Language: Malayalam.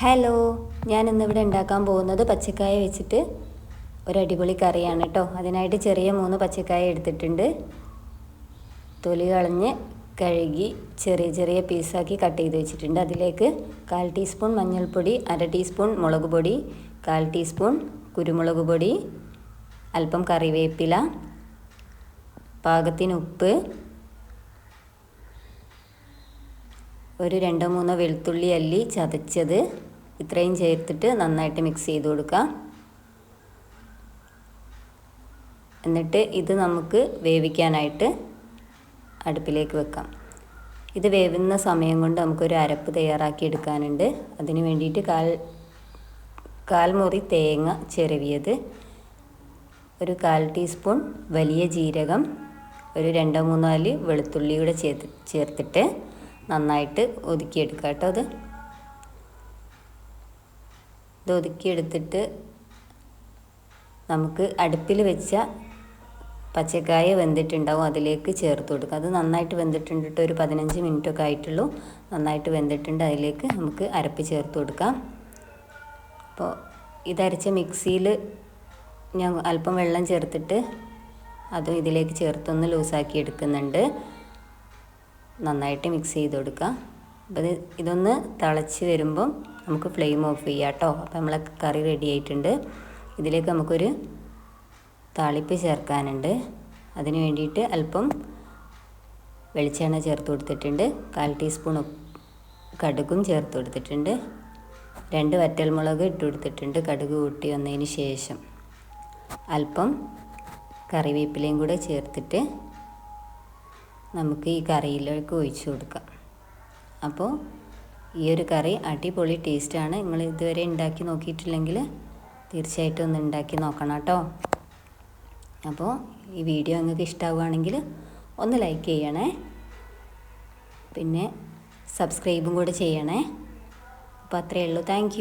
ഹലോ ഞാൻ ഇന്നിവിടെ ഉണ്ടാക്കാൻ പോകുന്നത് പച്ചക്കായ വെച്ചിട്ട് ഒരു അടിപൊളി കറിയാണ് കേട്ടോ. അതിനായിട്ട് ചെറിയ മൂന്ന് പച്ചക്കായ എടുത്തിട്ടുണ്ട്. തൊലി കളഞ്ഞ് കഴുകി ചെറിയ ചെറിയ പീസാക്കി കട്ട് ചെയ്ത് വെച്ചിട്ടുണ്ട്. അതിലേക്ക് കാൽ ടീസ്പൂൺ മഞ്ഞൾപ്പൊടി അര ടീസ്പൂൺ മുളക് പൊടി കാൽ ടീസ്പൂൺ കുരുമുളക് പൊടി അല്പം കറിവേപ്പില പാകത്തിന് ഉപ്പ് ഒരു രണ്ടോ മൂന്നോ വെളുത്തുള്ളി അല്ലി ചതച്ചത് ഇത്രയും ചേർത്തിട്ട് നന്നായിട്ട് മിക്സ് ചെയ്ത് കൊടുക്കാം. എന്നിട്ട് ഇത് നമുക്ക് വേവിക്കാനായിട്ട് അടുപ്പിലേക്ക് വെക്കാം. ഇത് വേവുന്ന സമയം കൊണ്ട് നമുക്കൊരു അരപ്പ് തയ്യാറാക്കി എടുക്കാനുണ്ട്. അതിന് വേണ്ടിയിട്ട് കാൽ കാൽമുറി തേങ്ങ ചിരവിയത് ഒരു കാൽ ടീസ്പൂൺ വലിയ ജീരകം ഒരു രണ്ടോ മൂന്നോ അല്ലി വെളുത്തുള്ളിയുടെ ചേർത്ത് ചേർത്തിട്ട് നന്നായിട്ട് ഒതുക്കിയെടുക്കാം കേട്ടോ അത്. ഇത് ഒതുക്കിയെടുത്തിട്ട് നമുക്ക് അടുപ്പിൽ വെച്ച പച്ചക്കായ വെന്തിട്ടുണ്ടാവും. അതിലേക്ക് ചേർത്ത് കൊടുക്കുക. അത് നന്നായിട്ട് വെന്തിട്ടുണ്ട്. ഒരു പതിനഞ്ച് മിനിറ്റൊക്കെ ആയിട്ടുള്ളൂ. നന്നായിട്ട് വെന്തിട്ടുണ്ട്. അതിലേക്ക് നമുക്ക് അരപ്പ് ചേർത്ത് കൊടുക്കാം. അപ്പോൾ ഇതരച്ച മിക്സിയിൽ ഞാൻ അല്പം വെള്ളം ചേർത്തിട്ട് അതും ഇതിലേക്ക് ചേർത്തൊന്ന് ലൂസാക്കി എടുക്കുന്നുണ്ട്. നന്നായിട്ട് മിക്സ് ചെയ്ത് കൊടുക്കുക. അപ്പോൾ ഇത് ഇതൊന്ന് തിളച്ച് വരുമ്പം നമുക്ക് ഫ്ലെയിം ഓഫ് ചെയ്യാം കേട്ടോ. അപ്പോൾ നമ്മളെ കറി റെഡി ആയിട്ടുണ്ട്. ഇതിലേക്ക് നമുക്കൊരു താളിപ്പ് ചേർക്കാനുണ്ട്. അതിന് വേണ്ടിയിട്ട് അല്പം വെളിച്ചെണ്ണ ചേർത്ത് കൊടുത്തിട്ടുണ്ട്. കാൽ ടീസ്പൂൺ കടുകും ചേർത്ത് കൊടുത്തിട്ടുണ്ട്. രണ്ട് വറ്റൽമുളക് ഇട്ട് കൊടുത്തിട്ടുണ്ട് കടുക് കൂട്ടി വന്നതിന് ശേഷം. അല്പം കറിവേപ്പിലയും കൂടെ ചേർത്തിട്ട് നമുക്ക് ഈ കറിയിലേക്ക് ഒഴിച്ചു കൊടുക്കാം. അപ്പോൾ ഈ ഒരു കറി അടിപൊളി ടേസ്റ്റാണ് നിങ്ങൾ ഇതുവരെ ഉണ്ടാക്കി നോക്കിയിട്ടില്ലെങ്കിൽ തീർച്ചയായിട്ടും ഒന്ന് ഉണ്ടാക്കി നോക്കണം കേട്ടോ. അപ്പോൾ ഈ വീഡിയോ നിങ്ങൾക്ക് ഇഷ്ടമാവുകയാണെങ്കിൽ ഒന്ന് ലൈക്ക് ചെയ്യണേ. പിന്നെ സബ്സ്ക്രൈബും കൂടെ ചെയ്യണേ. അപ്പോൾ അത്രയേ ഉള്ളൂ. താങ്ക്